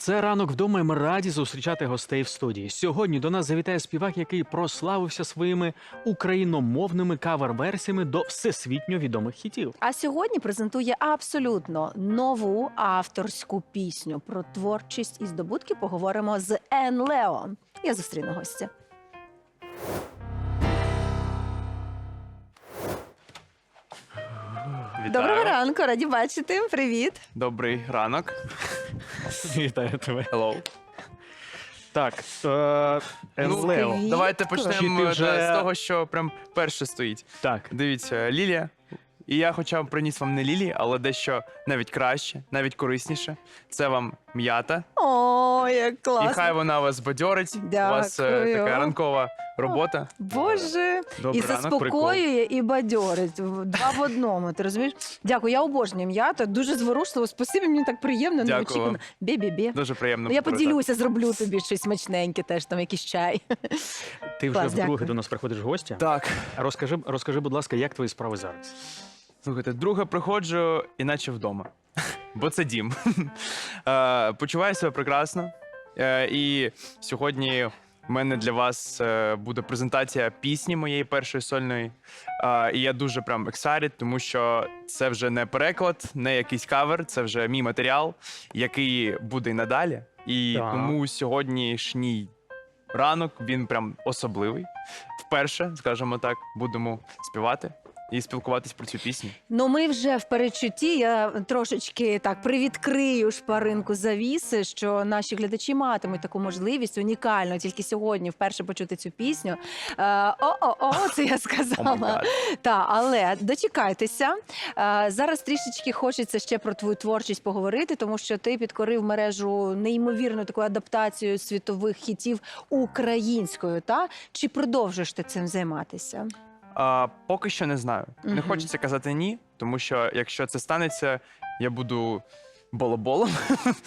Це ранок вдома. і Ми раді зустрічати гостей в студії. Сьогодні до нас завітає співак, який прославився своїми україномовними кавер-версіями до всесвітньо відомих хітів. А сьогодні презентує абсолютно нову авторську пісню про творчість і здобутки. Поговоримо з Ен Лео. Я зустріну гостя. Вітаю. Доброго ранку, раді бачити. Привіт. Добрий ранок. Вітаю тебе. Hello. Так, е, Ну, Енлео. привіт. Давайте Чи почнемо е, вже- з того, що прям перше стоїть. Так, Дивіться, лілія. І я хоча б приніс вам не Лілі, але дещо навіть краще, навіть корисніше. Це вам м'ята. О, як І класно. хай вона вас бадьорить. У вас е, Дякую. така ранкова робота. Боже, добрий і ранок, заспокоює, і бадьорить. В- Два в одному. Ти розумієш? Дякую, я обожнюю м'ята. Дуже зворушливо. Спасибі, мені так приємно, Дякую неочікувано. вам. Бі-бі-бі. Дуже приємно. Ну, я повертати. поділюся, зроблю тобі щось смачненьке, теж там якийсь чай. ти вже Клас, вдруге дякую. до нас приходиш в гості. Так. Розкажи, розкажи, будь ласка, як твої справи зараз? Слухайте, друге приходжу, іначе вдома. Бо це дім. Е, Почуваю себе прекрасно. Е, І сьогодні в мене для вас е, буде презентація пісні моєї першої сольної. І я дуже прям excited, тому що це вже не переклад, не якийсь кавер, це вже мій матеріал, який буде і надалі. І Так. тому сьогоднішній ранок він прям особливий. Вперше, скажімо так, будемо співати і спілкуватись про цю пісню. Ну, ми вже в передчутті. Я трошечки так привідкрию шпаринку завіси, що наші глядачі матимуть таку можливість унікально тільки сьогодні вперше почути цю пісню. Е, О-о-о, це я сказала. гад. Та, але дочекайтеся. Е, Зараз трішечки хочеться ще про твою творчість поговорити, тому що ти підкорив мережу неймовірну таку адаптацію світових хітів українською. Та чи продовжуєш ти цим займатися? А, поки що не знаю. Не Мгм. хочеться казати ні, тому що якщо це станеться, я буду болоболом.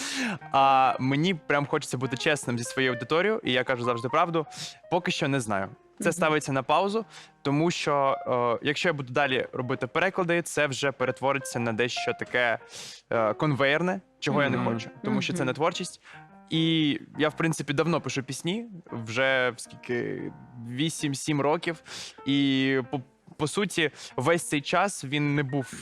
а мені прям хочеться бути чесним зі своєю аудиторією, і я кажу завжди правду. Поки що не знаю. Це Мгм. ставиться на паузу, тому що е, якщо я буду далі робити переклади, це вже перетвориться на дещо таке е, конвейерне, чого я не Мгм. хочу, тому що це Мгм. не творчість. І я, в принципі, давно пишу пісні, вже скільки 8-7 років. І по, по суті, весь цей час він не був,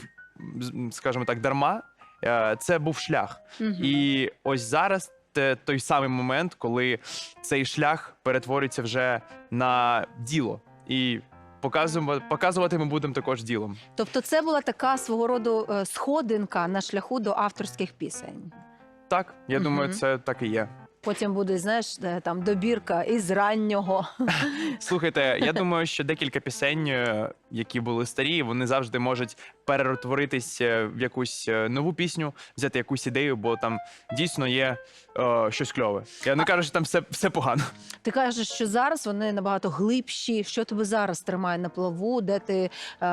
скажімо так, дарма. Е, Це був шлях. Мгм. І ось зараз це той самий момент, коли цей шлях перетворюється вже на діло. І показувати, показувати ми будемо також ділом. Тобто, це була така свого роду е, сходинка на шляху до авторських пісень. Так, я думаю, це так і є. Потім буде, знаєш, е, там добірка із раннього. Слухайте, я думаю, що декілька пісень, е, які були старі, вони завжди можуть перетворитись е, в якусь е, нову пісню, взяти якусь ідею, бо там дійсно є е, щось кльове. Я не кажу, що там все, все погано. Ти кажеш, що зараз вони набагато глибші. Що тебе зараз тримає на плаву, де ти е,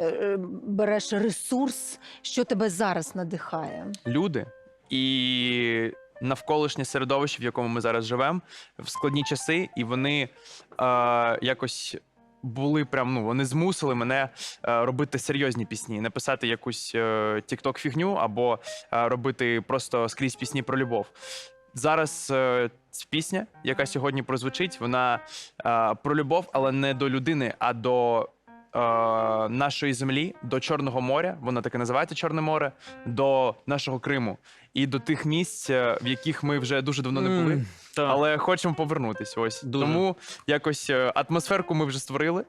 е, береш ресурс, що тебе зараз надихає? Люди і навколишнє середовище, в якому ми зараз живемо, в складні часи, і вони е, якось. Були прям, ну вони змусили мене е, робити серйозні пісні, не писати якусь е, тікток фігню або е, робити просто скрізь пісні про любов. Зараз е, пісня, яка сьогодні прозвучить, вона е, про любов, але не до людини, а до е, нашої землі, до Чорного моря. Вона таке називається Чорне море, до нашого Криму і до тих місць, е, в яких ми вже дуже давно не були. Так. Але хочемо повернутися. Ось Дуже. тому якось е, атмосферку ми вже створили.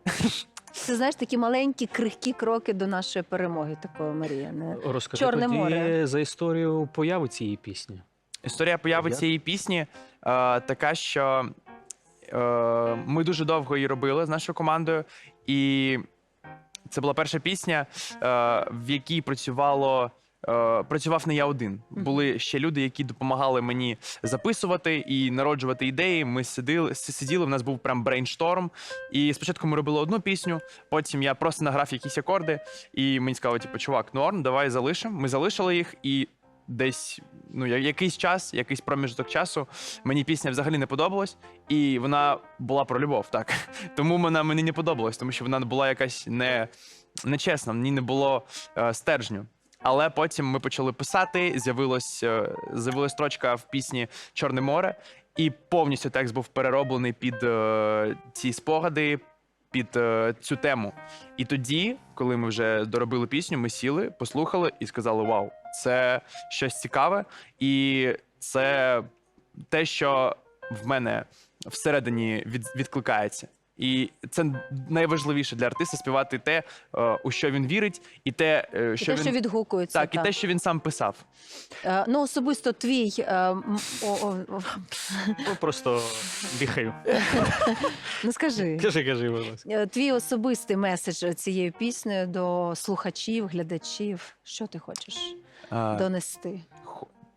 Це знаєш такі маленькі крихкі кроки до нашої перемоги. Такої Марія. Не Розкажи Чорне тоді море. за історію появи цієї пісні. Історія появи Я- цієї пісні е, така, що е, ми дуже довго її робили з нашою командою, і це була перша пісня, е, в якій працювало. е, Працював не я один. Були ще люди, які допомагали мені записувати і народжувати ідеї. Ми сиділи, сиділи. В нас був прям брейншторм. І спочатку ми робили одну пісню, потім я просто награв якісь акорди, і мені сказали, типу, чувак, норм, давай залишимо. Ми залишили їх, і десь ну я- якийсь час, якийсь проміжок часу, мені пісня взагалі не подобалась, і вона була про любов, так. Тому вона мені не подобалась, тому що вона була якась не, нечесна, мені не було е, стержню. Але потім ми почали писати. З'явилось е, з'явилась строчка в пісні Чорне море, і повністю текст був перероблений під е, ці спогади, під е, цю тему. І тоді, коли ми вже доробили пісню, ми сіли, послухали і сказали: Вау, це щось цікаве, і це те, що в мене всередині від, відкликається. І це найважливіше для артиста співати те, е, у що він вірить, і те, е, І що те, він що відгукується. так, і те, що він сам писав. Е, Ну, особисто твій. е, м, о, о, о, Ну, Просто дихаю. ну скажи. Кажи, кажи, будь ласка. Е, Твій особистий меседж цією піснею до слухачів, глядачів. Що ти хочеш Е, донести?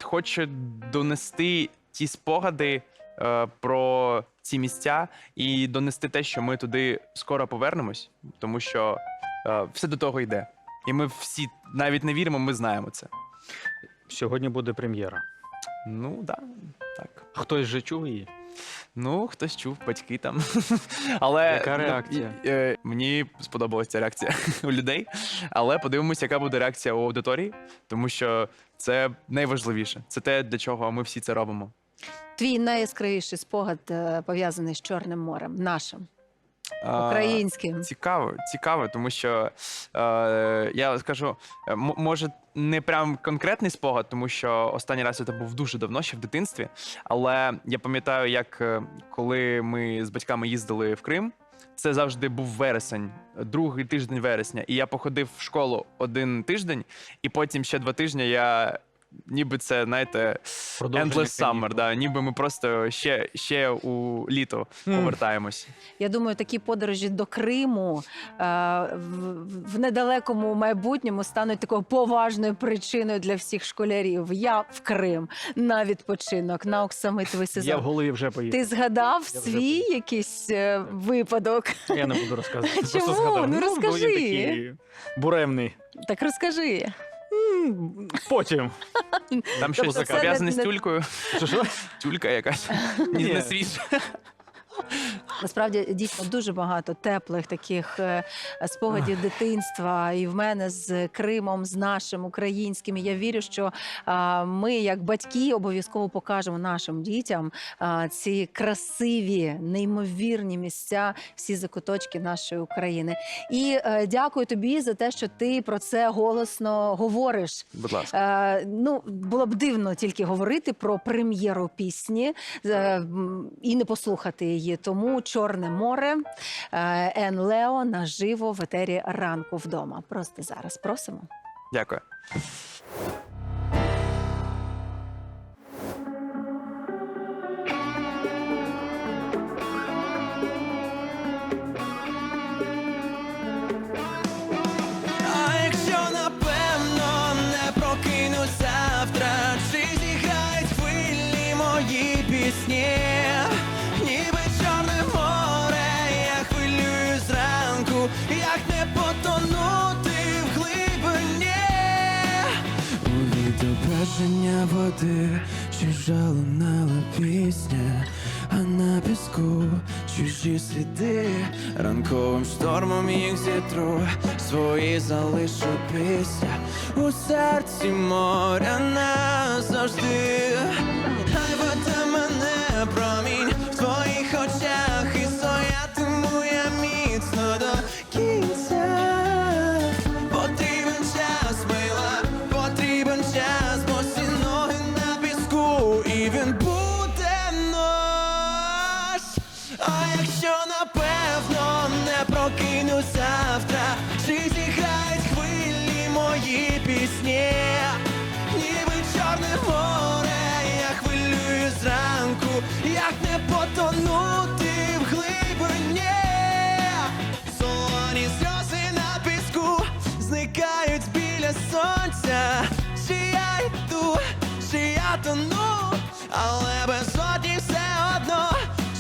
Хочу донести ті спогади про ці місця і донести те, що ми туди скоро повернемось, тому що е, все до того йде. І ми всі навіть не віримо, ми знаємо це. Сьогодні буде прем'єра. Ну да, так. Хтось вже чув її? Ну, хтось чув, батьки там. Але Яка реакція? е, мені сподобалася ця реакція у людей. Але подивимося, яка буде реакція у аудиторії, тому що це найважливіше. Це те, для чого ми всі це робимо. Твій найяскравіший спогад е, пов'язаний з Чорним морем, нашим, А, українським. Цікаво, цікаво, тому що е, я скажу, м- може, не прям конкретний спогад, тому що останній раз це був дуже давно, ще в дитинстві. Але я пам'ятаю, як е, коли ми з батьками їздили в Крим. Це завжди був вересень, другий тиждень вересня. І я походив в школу один тиждень, і потім ще два тижні я. Ніби це, знаєте, endless summer, да. ніби ми просто ще, ще у літо повертаємось. Я думаю, такі подорожі до Криму е, в, в недалекому майбутньому стануть такою поважною причиною для всіх школярів. Я в Крим на відпочинок, на оксамитовий Я в сезон. голові вже поїхав. Ти згадав Я вже свій був. якийсь е, випадок? Я не буду розказувати. Просто Чому? згадав. Ну, бо він розкажи. такий буремний. Так розкажи. Потім. Там Тобто щось це пов'язане не- з не- тюлькою. Що, що? Тюлька якась. Ні, Ні. не свіжа. Насправді дійсно дуже багато теплих таких е, спогадів дитинства, і в мене з Кримом, з нашим українським. І я вірю, що ми, як батьки, обов'язково покажемо нашим дітям ці красиві, неймовірні місця, всі закуточки нашої України. І е, дякую тобі за те, що ти про це голосно говориш. Будь ласка. Е, ну, було б дивно тільки говорити про прем'єру пісні і не послухати її. Тому Чорне море е, Ен Лео наживо в етері ранку вдома. Просто зараз просимо. Дякую. Відображення води, чужа пісня, а на піску чужі сліди, ранковим штормом їх зітру, свої залишу після. У серці моря назавжди. Хай вода мене промінь мої ніби чорне море, я хвилюю зранку, як не потонути в глибині. Солоні сльози на піску зникають біля сонця. Чи я йду, чи я тону, але без одні все одно,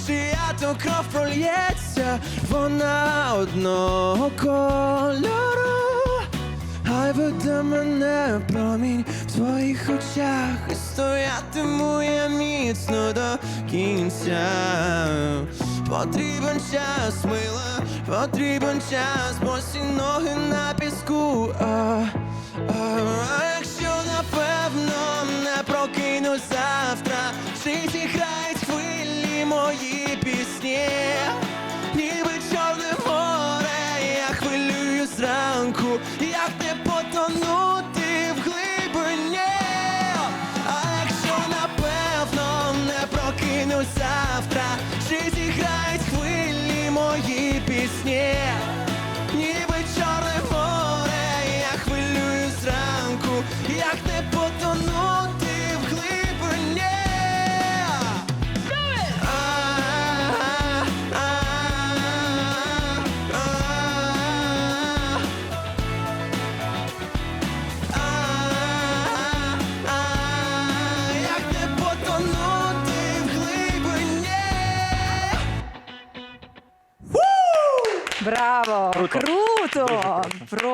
чи я то кров прольється, вона одного кольору. Веде мене промінь в твоїх очах, і стоятиму я міцно до кінця. Потрібен час, мила, потрібен час, бо всі ноги на піску. А, а, А якщо напевно не прокинусь завтра, чи зіграють хвилі мої пісні, ніби чорне море, я хвилюю зранку, не потонути в глибині. А якщо напевно не прокинусь завтра, чи зіграють хвилі мої пісні,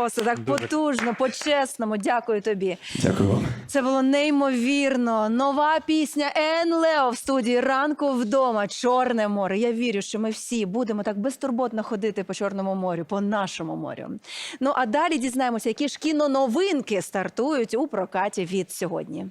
Просто так Дуже. потужно, по-чесному. Дякую тобі. Дякую вам. Це було неймовірно. Нова пісня Ен Лео в студії ранку вдома. Чорне море. Я вірю, що ми всі будемо так безтурботно ходити по чорному морю, по нашому морю. Ну а далі дізнаємося, які ж кіноновинки стартують у прокаті від сьогодні.